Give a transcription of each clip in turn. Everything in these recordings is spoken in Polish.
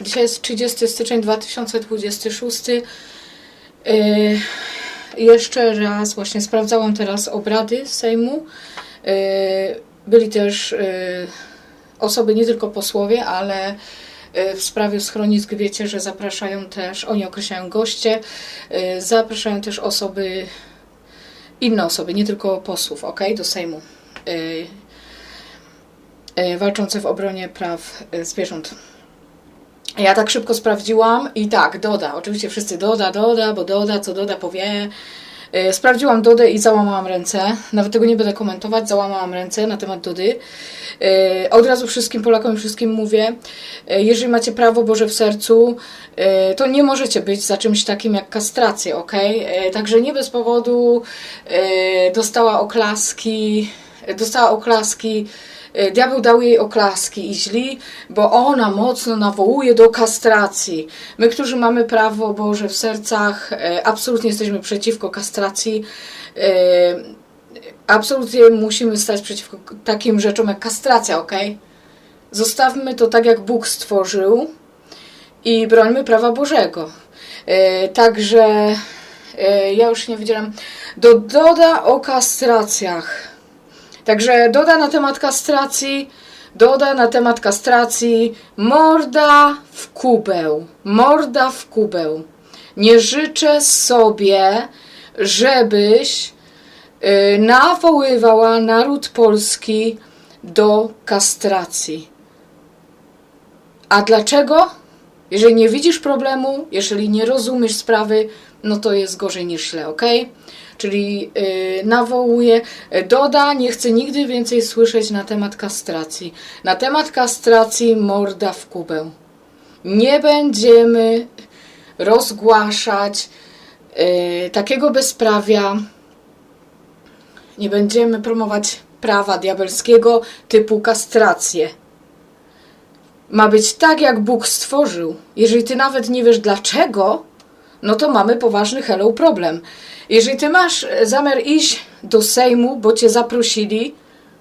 Dzisiaj jest 30 styczeń 2026. Yy, jeszcze raz właśnie sprawdzałam teraz obrady Sejmu. Yy, byli też yy, osoby, nie tylko posłowie, ale w sprawie schronisk wiecie, że zapraszają też, oni określają goście, zapraszają też osoby, inne osoby, nie tylko posłów, ok, do Sejmu. Walczące w obronie praw zwierząt. Ja tak szybko sprawdziłam i tak, Doda. Oczywiście wszyscy Doda, Doda, bo Doda, co Doda powie. Yy, Sprawdziłam Dodę i załamałam ręce. Nawet tego nie będę komentować, załamałam ręce na temat Dody. Yy, Od razu wszystkim Polakom i wszystkim mówię, yy, jeżeli macie prawo Boże w sercu, to nie możecie być za czymś takim jak kastracja, ok? Także nie bez powodu dostała oklaski, dostała oklaski Diabeł dał jej oklaski i źli, bo ona mocno nawołuje do kastracji. My, którzy mamy prawo Boże w sercach, y, absolutnie jesteśmy przeciwko kastracji. Y, Absolutnie musimy stać przeciwko takim rzeczom jak kastracja, ok? Zostawmy to tak, jak Bóg stworzył i brońmy prawa Bożego. Także ja już nie wydzielam. Do, doda o kastracjach. Także doda na temat kastracji, doda na temat kastracji, morda w kubeł, morda w kubeł. Nie życzę sobie, żebyś y, nawoływała naród polski do kastracji. A dlaczego? Jeżeli nie widzisz problemu, jeżeli nie rozumiesz sprawy, no to jest gorzej niż źle, ok? Czyli yy, nawołuje, doda, nie chcę nigdy więcej słyszeć na temat kastracji. Na temat kastracji morda w kubę. Nie będziemy rozgłaszać yy, takiego bezprawia, nie będziemy promować prawa diabelskiego typu kastrację. Ma być tak, jak Bóg stworzył. Jeżeli ty nawet nie wiesz dlaczego, no to mamy poważny hello problem. Jeżeli ty masz zamiar iść do Sejmu, bo cię zaprosili,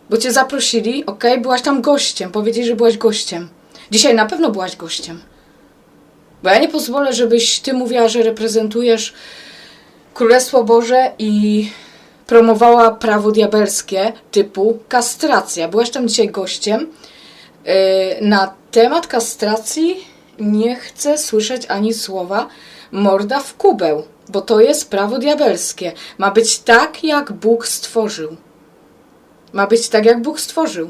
bo cię zaprosili, ok, byłaś tam gościem, powiedzieli, że byłaś gościem. Dzisiaj na pewno byłaś gościem. Bo ja nie pozwolę, żebyś ty mówiła, że reprezentujesz Królestwo Boże i promowała prawo diabelskie typu kastracja. Byłaś tam dzisiaj gościem. Yy, na temat kastracji nie chcę słyszeć ani słowa morda w kubeł, bo to jest prawo diabelskie. Ma być tak, jak Bóg stworzył. Ma być tak, jak Bóg stworzył.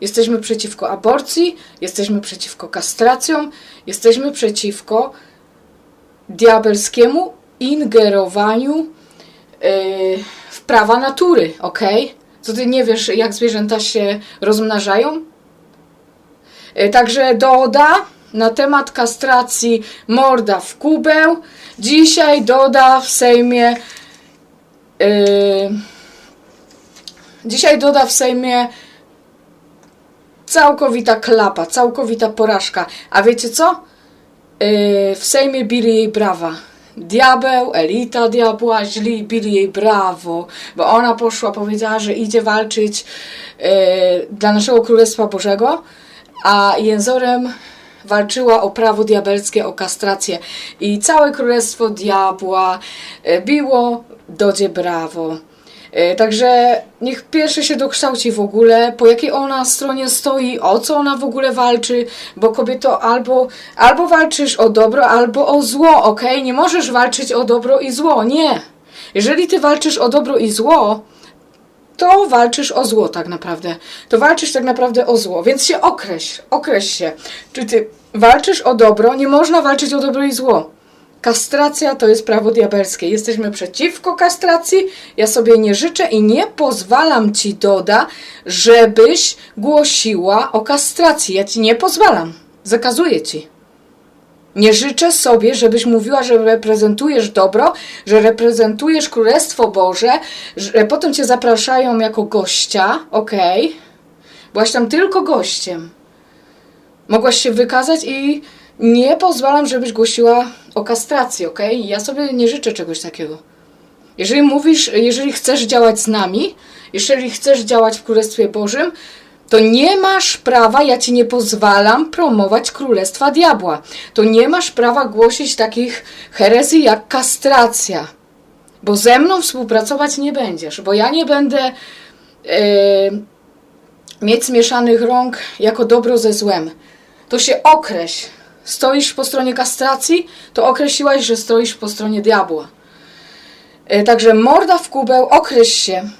Jesteśmy przeciwko aborcji, jesteśmy przeciwko kastracjom, jesteśmy przeciwko diabelskiemu ingerowaniu yy, w prawa natury, ok? Co ty nie wiesz, jak zwierzęta się rozmnażają? Yy, także doda na temat kastracji morda w kubeł. Dzisiaj doda w Sejmie. Yy, dzisiaj doda w Sejmie całkowita klapa, całkowita porażka. A wiecie co? Yy, w Sejmie bili jej brawa. Diabeł, elita diabła, źli bili jej brawo, bo ona poszła, powiedziała, że idzie walczyć yy, dla naszego Królestwa Bożego, a jęzorem walczyła o prawo diabelskie, o kastrację i całe królestwo diabła e, biło Dodzie brawo. E, Także niech pierwszy się dokształci w ogóle, po jakiej ona stronie stoi, o co ona w ogóle walczy, bo kobieto albo, albo walczysz o dobro, albo o zło, ok? Nie możesz walczyć o dobro i zło, nie. Jeżeli ty walczysz o dobro i zło, to walczysz o zło tak naprawdę. To walczysz tak naprawdę o zło, więc się określ, określ się. Czy ty walczysz o dobro? Nie można walczyć o dobro i zło. Kastracja to jest prawo diabelskie. Jesteśmy przeciwko kastracji. Ja sobie nie życzę i nie pozwalam ci, Doda, żebyś głosiła o kastracji. Ja ci nie pozwalam. Zakazuję ci. Nie życzę sobie, żebyś mówiła, że reprezentujesz dobro, że reprezentujesz Królestwo Boże, że potem cię zapraszają jako gościa, okej. Byłaś tam tylko gościem. Mogłaś się wykazać i nie pozwalam, żebyś głosiła o kastracji, okej? Ja sobie nie życzę czegoś takiego. Jeżeli mówisz, jeżeli chcesz działać z nami, jeżeli chcesz działać w Królestwie Bożym, To nie masz prawa, ja ci nie pozwalam promować królestwa diabła. To nie masz prawa głosić takich herezji jak kastracja. Bo ze mną współpracować nie będziesz, bo ja nie będę e, mieć zmieszanych rąk jako dobro ze złem. To się określ. Stoisz po stronie kastracji, to określiłaś, że stoisz po stronie diabła. E, Także morda w kubeł, określ się.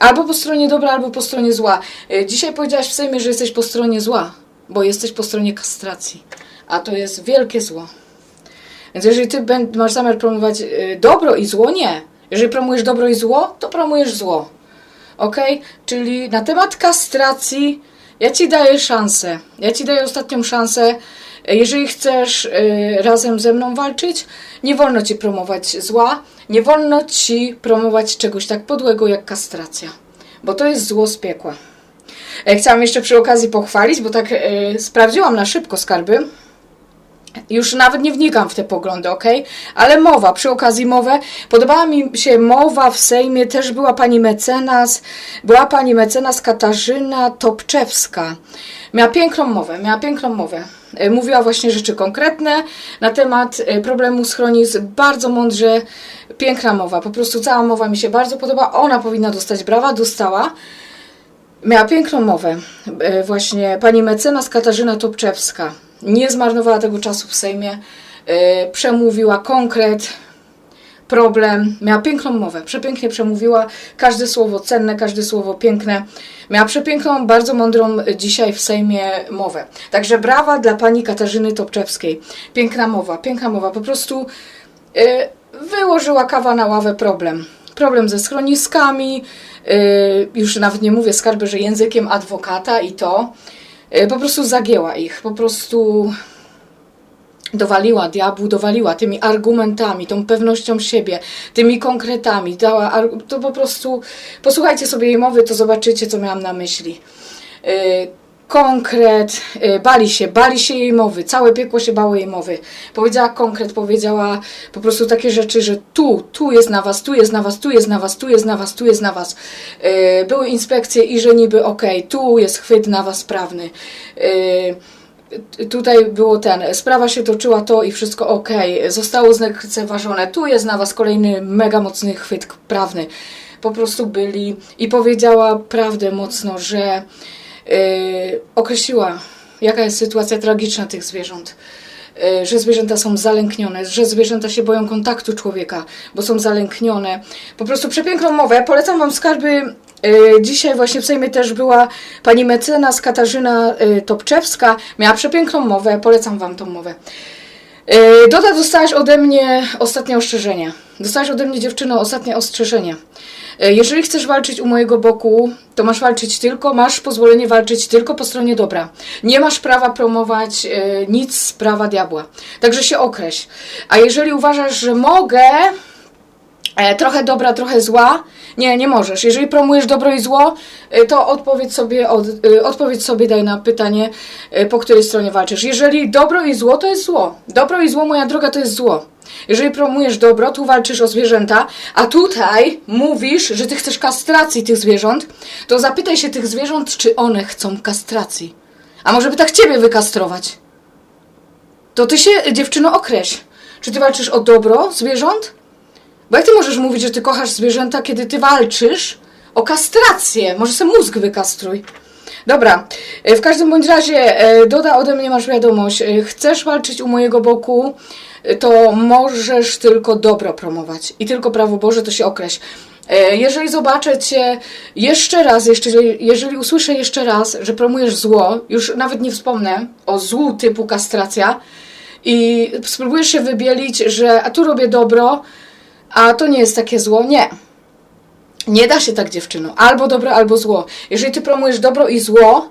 Albo po stronie dobra, albo po stronie zła. E, Dzisiaj powiedziałaś w Sejmie, że jesteś po stronie zła, bo jesteś po stronie kastracji. A to jest wielkie zło. Więc jeżeli ty masz zamiar promować e, dobro i zło, nie. Jeżeli promujesz dobro i zło, to promujesz zło. Ok? Czyli na temat kastracji ja ci daję szansę. Ja ci daję ostatnią szansę. Jeżeli chcesz e, razem ze mną walczyć, nie wolno ci promować zła, nie wolno ci promować czegoś tak podłego jak kastracja, bo to jest zło z piekła. E, Chciałam jeszcze przy okazji pochwalić, bo tak e, sprawdziłam na szybko skarby. Już nawet nie wnikam w te poglądy, ok? Ale mowa, przy okazji mowę. Podobała mi się mowa w Sejmie, też była pani mecenas, była pani mecenas Katarzyna Topczewska. Miała piękną mowę, miała piękną mowę. E, Mówiła właśnie rzeczy konkretne na temat e, problemu schronisk. Bardzo mądrze, piękna mowa. Po prostu cała mowa mi się bardzo podoba. Ona powinna dostać brawa, dostała. Miała piękną mowę. E, Właśnie pani mecenas Katarzyna Topczewska. Nie zmarnowała tego czasu w Sejmie. Przemówiła konkret, problem. Miała piękną mowę. Przepięknie przemówiła. Każde słowo cenne, każde słowo piękne. Miała przepiękną, bardzo mądrą dzisiaj w Sejmie mowę. Także brawa dla pani Katarzyny Topczewskiej. Piękna mowa, piękna mowa. Po prostu e, wyłożyła kawa na ławę problem. Problem ze schroniskami, e, już nawet nie mówię skarby, że językiem adwokata i to. E, Po prostu zagięła ich, po prostu dowaliła diabłu, dowaliła tymi argumentami, tą pewnością siebie, tymi konkretami, dała, to po prostu, posłuchajcie sobie jej mowy, to zobaczycie, co miałam na myśli. Yy, Konkret, yy, bali się, bali się jej mowy, całe piekło się bało jej mowy. Powiedziała konkret, powiedziała po prostu takie rzeczy, że tu, tu jest na was, tu jest na was, tu jest na was, tu jest na was, tu jest na was. Yy, Były inspekcje i że niby okej, tu jest chwyt na was prawny. Tutaj było ten, sprawa się toczyła to i wszystko ok, zostało zlekceważone, tu jest na was kolejny mega mocny chwyt prawny. Po prostu byli i powiedziała prawdę mocno, że yy, określiła, jaka jest sytuacja tragiczna tych zwierząt. Yy, że zwierzęta są zalęknione, że zwierzęta się boją kontaktu człowieka, bo są zalęknione. Po prostu przepiękną mowę. Polecam Wam skarby. Yy, Dzisiaj właśnie w Sejmie też była pani mecenas Katarzyna yy, Topczewska. Miała przepiękną mowę. Polecam Wam tą mowę. Yy, Doda, dostałaś ode mnie ostatnie ostrzeżenie. Dostałaś ode mnie, dziewczyno, ostatnie ostrzeżenie. Jeżeli chcesz walczyć u mojego boku, to masz walczyć tylko, masz pozwolenie walczyć tylko po stronie dobra. Nie masz prawa promować nic z prawa diabła. Także się określ. A jeżeli uważasz, że mogę, e, trochę dobra, trochę zła. Nie, nie możesz. Jeżeli promujesz dobro i zło, e, to odpowiedz sobie, od, e, odpowiedz sobie daj na pytanie, e, po której stronie walczysz. Jeżeli dobro i zło, to jest zło. Dobro i zło, moja droga, to jest zło. Jeżeli promujesz dobro, tu walczysz o zwierzęta, a tutaj mówisz, że ty chcesz kastracji tych zwierząt, to zapytaj się tych zwierząt, czy one chcą kastracji. A może by tak ciebie wykastrować? To ty się, dziewczyno, określ. Czy ty walczysz o dobro zwierząt? Bo jak ty możesz mówić, że ty kochasz zwierzęta, kiedy ty walczysz o kastrację? Może sobie mózg wykastruj. Dobra, e, w każdym bądź razie e, Doda ode mnie masz wiadomość. E, Chcesz walczyć u mojego boku, to możesz tylko dobro promować i tylko prawo Boże to się określ. Jeżeli zobaczę Cię jeszcze raz, jeszcze, jeżeli usłyszę jeszcze raz, że promujesz zło, już nawet nie wspomnę o złu typu kastracja i spróbujesz się wybielić, że a tu robię dobro, a to nie jest takie zło, nie. Nie da się tak, dziewczyno. Albo dobro, albo zło. Jeżeli ty promujesz dobro i zło,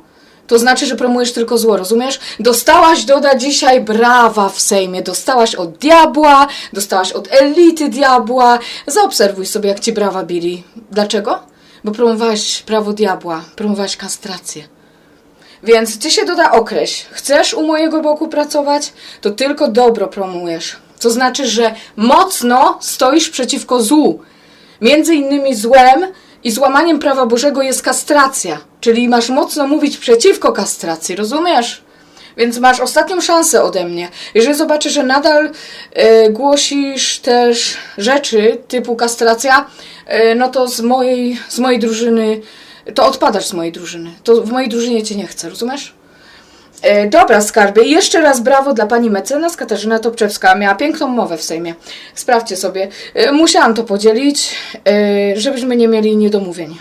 to znaczy, że promujesz tylko zło, rozumiesz? Dostałaś, Doda, dzisiaj brawa w Sejmie. Dostałaś od diabła, dostałaś od elity diabła. Zaobserwuj sobie, jak ci brawa bili. Dlaczego? Bo promowałaś prawo diabła, promowałaś kastrację. Więc ty się doda określ. Chcesz u mojego boku pracować, to tylko dobro promujesz. To znaczy, że mocno stoisz przeciwko złu. Między innymi złem, I złamaniem prawa Bożego jest kastracja, czyli masz mocno mówić przeciwko kastracji, rozumiesz? Więc masz ostatnią szansę ode mnie. Jeżeli zobaczysz, że nadal e, głosisz też rzeczy typu kastracja, e, no to z mojej, z mojej drużyny, to odpadasz z mojej drużyny. To w mojej drużynie cię nie chcę, rozumiesz? E, dobra, skarby. I jeszcze raz brawo dla pani mecenas Katarzyna Topczewska. Miała piękną mowę w Sejmie. Sprawdźcie sobie. E, musiałam to podzielić, e, żebyśmy nie mieli niedomówień.